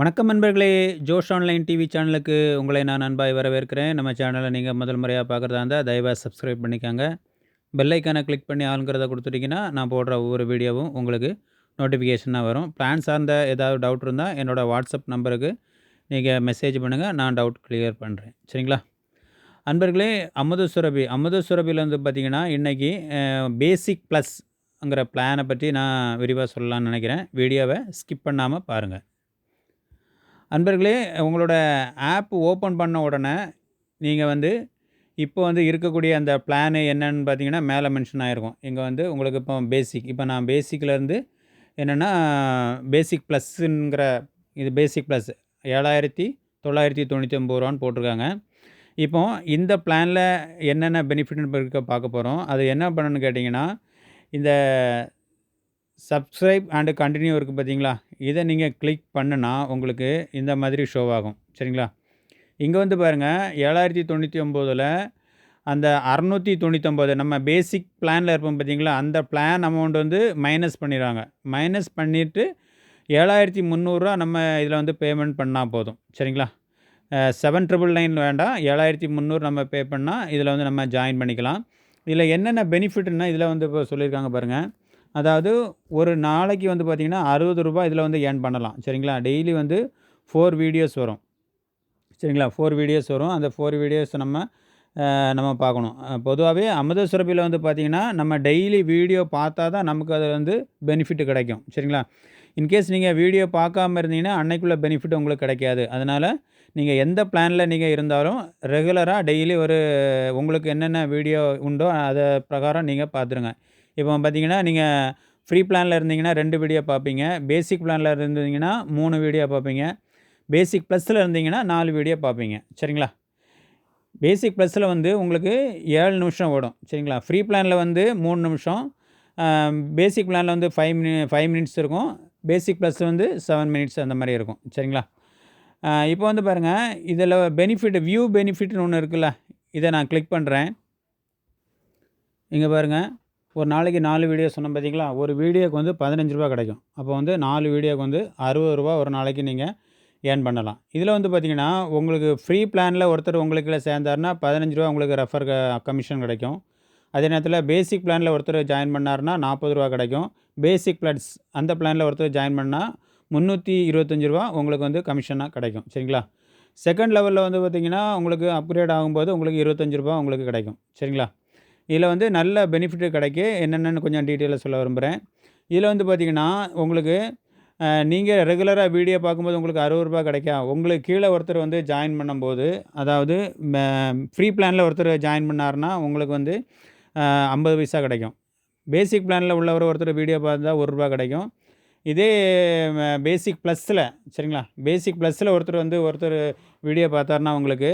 வணக்கம் நண்பர்களே ஜோஷ் online TV சேனலுக்கு உங்களை நான் அன்பாய் வரவேற்கிறேன். நம்ம சேனலை நீங்கள் முதல் முறையாக பார்க்குறதா இருந்தால் தயவாக சப்ஸ்கிரைப் பண்ணிக்கோங்க. பெல்லைக்கானை கிளிக் பண்ணி ஆளுங்கிறத கொடுத்துட்டிங்கன்னா நான் போடுற ஒவ்வொரு வீடியோவும் உங்களுக்கு நோட்டிஃபிகேஷனாக வரும். பிளான் சார்ந்த ஏதாவது டவுட் இருந்தால் என்னோடய வாட்ஸ்அப் நம்பருக்கு நீங்கள் மெசேஜ் பண்ணுங்கள் நான் டவுட் கிளியர் பண்ணுறேன் சரிங்களா? அன்பர்களே அமுத சுரபி அமுத சுரபியில் வந்து பார்த்திங்கன்னா இன்றைக்கி பேசிக் ப்ளஸ்ங்கிற பிளானை பற்றி நான் விரிவாக சொல்லலாம்னு நினைக்கிறேன். வீடியோவை ஸ்கிப் பண்ணாமல் பாருங்கள் அன்பர்களே உங்களோட ஆப் ஓப்பன் பண்ண உடனே நீங்கள் வந்து இப்போ வந்து இருக்கக்கூடிய அந்த பிளானு என்னென்னு பார்த்தீங்கன்னா மேலே மென்ஷன் ஆகிருக்கும் இங்கே வந்து உங்களுக்கு இப்போ பேசிக் இப்போ நான் பேசிக்லேருந்து என்னென்னா பேசிக் ப்ளஸ்ஸுங்கிற இது பேசிக் ப்ளஸ் ஏழாயிரத்தி தொள்ளாயிரத்தி தொண்ணூற்றி ஒம்பது ரூபான்னு போட்டிருக்காங்க. இப்போ இந்த பிளானில் என்னென்ன பெனிஃபிட்னு இருக்க பார்க்க போகிறோம் அது என்ன பண்ணணும்னு கேட்டிங்கன்னா இந்த சப்ஸ்கிரைப் அண்டு கண்டினியூ இருக்குது பார்த்தீங்களா இதை நீங்கள் கிளிக் பண்ணுனா உங்களுக்கு இந்த மாதிரி ஷோ ஆகும். சரிங்களா? இங்கே வந்து பாருங்கள் ஏழாயிரத்தி தொண்ணூற்றி ஒம்போதில் அந்த அறநூற்றி தொண்ணூற்றொம்பது நம்ம பேசிக் பிளானில் இருப்போம் பார்த்தீங்களா அந்த பிளான் அமௌண்ட் வந்து மைனஸ் பண்ணிடுவாங்க மைனஸ் பண்ணிவிட்டு ஏழாயிரத்தி முந்நூறுரூவா நம்ம இதில் வந்து பேமெண்ட் பண்ணால் போதும். சரிங்களா? செவன் ட்ரிபிள் நைன் வேண்டாம். ஏழாயிரத்தி முந்நூறு நம்ம பே பண்ணால் இதில் வந்து நம்ம ஜாயின் பண்ணிக்கலாம். இதில் என்னென்ன பெனிஃபிட்னா இதில் வந்து இப்போ சொல்லியிருக்காங்க பாருங்கள் அதாவது ஒரு நாளைக்கு வந்து பார்த்திங்கன்னா அறுபது ரூபாய் இதில் வந்து ஏர்ன் பண்ணலாம். சரிங்களா? டெய்லி வந்து ஃபோர் வீடியோஸ் வரும். சரிங்களா? ஃபோர் வீடியோஸ் வரும். அந்த ஃபோர் வீடியோஸ் நம்ம நம்ம பார்க்கணும். பொதுவாகவே அமுத சுரப்பியில் வந்து பார்த்திங்கன்னா நம்ம டெய்லி வீடியோ பார்த்தா தான் நமக்கு அதில் வந்து பெனிஃபிட் கிடைக்கும். சரிங்களா? இன்கேஸ் நீங்கள் வீடியோ பார்க்காம இருந்தீங்கன்னா அன்னைக்குள்ள பெனிஃபிட் உங்களுக்கு கிடைக்காது. அதனால் நீங்கள் எந்த பிளானில் நீங்கள் இருந்தாலும் ரெகுலராக டெய்லி ஒரு உங்களுக்கு என்னென்ன வீடியோ உண்டோ அதை பிரகாரம் நீங்கள் பார்த்துருங்க. இப்போ பார்த்தீங்கன்னா நீங்கள் ஃப்ரீ பிளானில் இருந்தீங்கன்னா ரெண்டு வீடியோ பார்ப்பீங்க. பேசிக் பிளானில் இருந்தீங்கன்னா மூணு வீடியோ பார்ப்பீங்க. பேசிக் ப்ளஸில் இருந்தீங்கன்னா நாலு வீடியோ பார்ப்பீங்க. சரிங்களா? பேசிக் ப்ளஸில் வந்து உங்களுக்கு ஏழு நிமிஷம் ஓடும். சரிங்களா? ஃப்ரீ பிளானில் வந்து மூணு நிமிஷம். பேசிக் பிளானில் வந்து ஃபைவ் மினி ஃபைவ் மினிட்ஸ் இருக்கும். பேசிக் ப்ளஸ் வந்து செவன் மினிட்ஸ் அந்த மாதிரி இருக்கும். சரிங்களா? இப்போ வந்து பாருங்கள் இதில் பெனிஃபிட் வியூ பெனிஃபிட்னு ஒன்று இருக்குல்ல. இதை நான் கிளிக் பண்ணுறேன் இங்கே பாருங்கள் ஒரு நாளைக்கு நாலு வீடியோ சொன்னோம் பார்த்தீங்களா ஒரு வீடியோக்கு வந்து பதினஞ்சு ரூபா கிடைக்கும். அப்போ வந்து நாலு வீடியோக்கு வந்து அறுபது ரூபா ஒரு நாளைக்கு நீங்கள் ஏர்ன் பண்ணலாம். இதில் வந்து பார்த்திங்கன்னா உங்களுக்கு ஃப்ரீ பிளானில் ஒருத்தர் உங்களுக்கு சேர்ந்தாருன்னா பதினஞ்சு ரூபா உங்களுக்கு ரெஃபர் கமிஷன் கிடைக்கும். அதே நேரத்தில் பேசிக் பிளானில் ஒருத்தர் ஜாயின் பண்ணார்னா நாற்பது ரூபா கிடைக்கும். பேசிக் பிளான்ஸ் அந்த பிளானில் ஒருத்தர் ஜாயின் பண்ணால் முந்நூற்றி இருபத்தஞ்சி ரூபா உங்களுக்கு வந்து கமிஷனாக கிடைக்கும். சரிங்களா? செகண்ட் லெவலில் வந்து பார்த்திங்கன்னா உங்களுக்கு அப்கிரேட் ஆகும்போது உங்களுக்கு இருபத்தஞ்சி ரூபா உங்களுக்கு கிடைக்கும். சரிங்களா? இதில் வந்து நல்ல பெனிஃபிட் கிடைக்கு. என்னென்னு கொஞ்சம் டீட்டெயிலாக சொல்ல விரும்புகிறேன். இதில் வந்து பார்த்திங்கன்னா உங்களுக்கு நீங்கள் ரெகுலராக வீடியோ பார்க்கும்போது உங்களுக்கு அறுபது ரூபா கிடைக்கும். உங்களுக்கு கீழே ஒருத்தர் வந்து ஜாயின் பண்ணும்போது அதாவது ஃப்ரீ பிளானில் ஒருத்தர் ஜாயின் பண்ணார்னா உங்களுக்கு வந்து ஐம்பது பைசா கிடைக்கும். பேசிக் பிளானில் உள்ளவர் ஒருத்தர் வீடியோ பார்த்தா ஒரு ரூபா கிடைக்கும். இதே பேசிக் ப்ளஸில் சரிங்களா? பேசிக் ப்ளஸில் ஒருத்தர் வந்து ஒருத்தர் வீடியோ பார்த்தாருன்னா உங்களுக்கு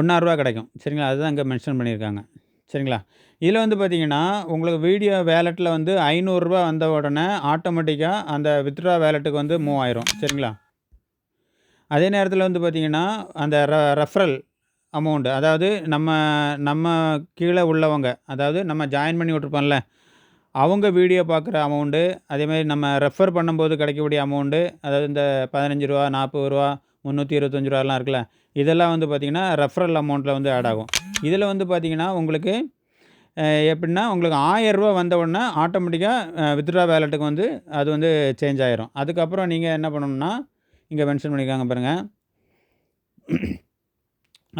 ஒன்றாரூவா கிடைக்கும். சரிங்களா? அதுதான் அங்கே மென்ஷன் பண்ணியிருக்காங்க. சரிங்களா? இதில் வந்து பார்த்திங்கன்னா உங்களுக்கு வீடியோ வேலெட்டில் வந்து ஐநூறுரூவா வந்த உடனே ஆட்டோமேட்டிக்காக அந்த வித்ட்ரா வேலெட்டுக்கு வந்து மூவ் ஆயிரும். சரிங்களா? அதே நேரத்தில் வந்து பார்த்திங்கன்னா அந்த ர ரெஃபரல் அமௌண்ட்டு அதாவது நம்ம நம்ம கீழே உள்ளவங்க அதாவது நம்ம ஜாயின் பண்ணி விட்ருப்போம்ல அவங்க வீடியோ பார்க்குற அமௌண்ட்டு அதேமாதிரி நம்ம ரெஃபர் பண்ணும்போது கிடைக்கக்கூடிய அமௌண்ட்டு அதாவது இந்த பதினஞ்சு ரூபா நாற்பது ரூபா முந்நூற்றி இருபத்தஞ்சி ரூபாலாம் இருக்குல்ல இதெல்லாம் வந்து பார்த்திங்கன்னா ரெஃபரல் அமௌண்ட்டில் வந்து ஆட் ஆகும். இதில் வந்து பார்த்திங்கன்னா உங்களுக்கு எப்படின்னா உங்களுக்கு ஆயரூபா வந்த உடனே ஆட்டோமேட்டிக்காக வித்ட்ரா வேலெட்டுக்கு வந்து அது வந்து சேஞ்ச் ஆகிரும் அதுக்கப்புறம் நீங்கள் என்ன பண்ணணும்னா இங்கே மென்ஷன் பண்ணியிருக்காங்க பாருங்கள்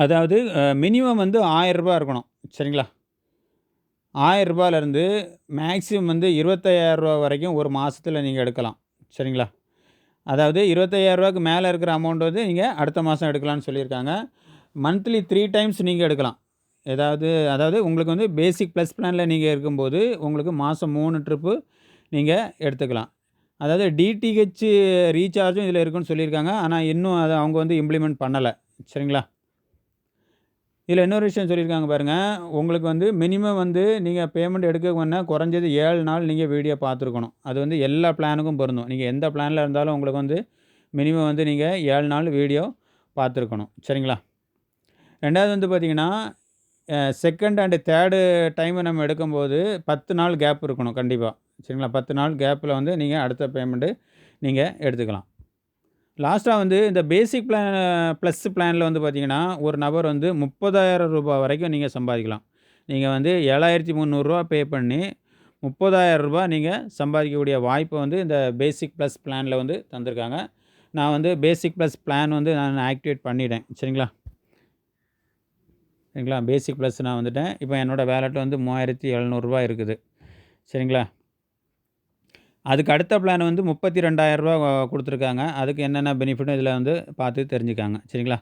அதாவது மினிமம் வந்து ஆயரூபா இருக்கணும். சரிங்களா? ஆயரூபாலேருந்து மேக்ஸிமம் வந்து இருபத்தையாயிரரூபா வரைக்கும் ஒரு மாதத்தில் நீங்கள் எடுக்கலாம். சரிங்களா? அதாவது இருபத்தையாயிரரூவாக்கு மேலே இருக்கிற அமௌண்ட் வந்து நீங்கள் அடுத்த மாதம் எடுக்கலாம்னு சொல்லியிருக்காங்க. மந்த்லி த்ரீ டைம்ஸ் நீங்கள் எடுக்கலாம். ஏதாவது அதாவது உங்களுக்கு வந்து பேசிக் ப்ளஸ் பிளானில் நீங்கள் இருக்கும்போது உங்களுக்கு மாதம் மூணு ட்ரிப்பு நீங்கள் எடுத்துக்கலாம். அதாவது டிடிஹெச் ரீசார்ஜும் இதில் இருக்குன்னு சொல்லியிருக்காங்க. ஆனால் இன்னும் அதை அவங்க வந்து இம்ப்ளிமெண்ட் பண்ணலை. சரிங்களா? இதில் இன்னொரு விஷயம் சொல்லியிருக்காங்க பாருங்கள் உங்களுக்கு வந்து மினிமம் வந்து நீங்கள் பேமெண்ட் எடுக்க வேணால் குறைஞ்சது ஏழு நாள் நீங்கள் வீடியோ பார்த்துருக்கணும். அது வந்து எல்லா பிளானுக்கும் பொருந்தும். நீங்கள் எந்த பிளானில் இருந்தாலும் உங்களுக்கு வந்து மினிமம் வந்து நீங்கள் ஏழு நாள் வீடியோ பார்த்துருக்கணும். சரிங்களா? ரெண்டாவது வந்து பார்த்திங்கன்னா செகண்ட் அண்டு தேர்டு டைமை நம்ம எடுக்கும்போது பத்து நாள் கேப் இருக்கணும் கண்டிப்பாக சரிங்களா? பத்து நாள் கேப்பில் வந்து நீங்கள் அடுத்த பேமெண்ட்டு நீங்கள் எடுத்துக்கலாம். லாஸ்ட்டாக வந்து இந்த பேசிக் பிளான் ப்ளஸ் பிளானில் வந்து பார்த்தீங்கன்னா, ஒரு நபர் வந்து முப்பதாயிரம் ரூபாய் வரைக்கும் நீங்கள் சம்பாதிக்கலாம். நீங்கள் வந்து ஏழாயிரத்தி முந்நூறுரூவா பே பண்ணி முப்பதாயிரம் ரூபா நீங்கள் சம்பாதிக்கக்கூடிய வாய்ப்பை வந்து இந்த பேசிக் ப்ளஸ் பிளானில் வந்து தந்திருக்காங்க. நான் வந்து பேசிக் ப்ளஸ் பிளான் வந்து நான் ஆக்டிவேட் பண்ணிட்டேன். சரிங்களா? சரிங்களா? பேசிக் ப்ளஸ் நான் வந்துட்டேன். இப்போ என்னோடய வேலெட்ல வந்து மூவாயிரத்தி எழுநூறுபா இருக்குது. சரிங்களா? அதுக்கு அடுத்த பிளான் வந்து முப்பத்தி ரெண்டாயிரரூபா கொடுத்துருக்காங்க அதுக்கு என்னென்ன பெனிஃபிட்டும் இதில் வந்து பார்த்து தெரிஞ்சுக்காங்க சரிங்களா?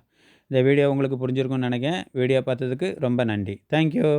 இந்த வீடியோ உங்களுக்கு புரிஞ்சிருக்கும்னு நினைக்கிறேன் வீடியோ பார்த்ததுக்கு ரொம்ப நன்றி. Thank you.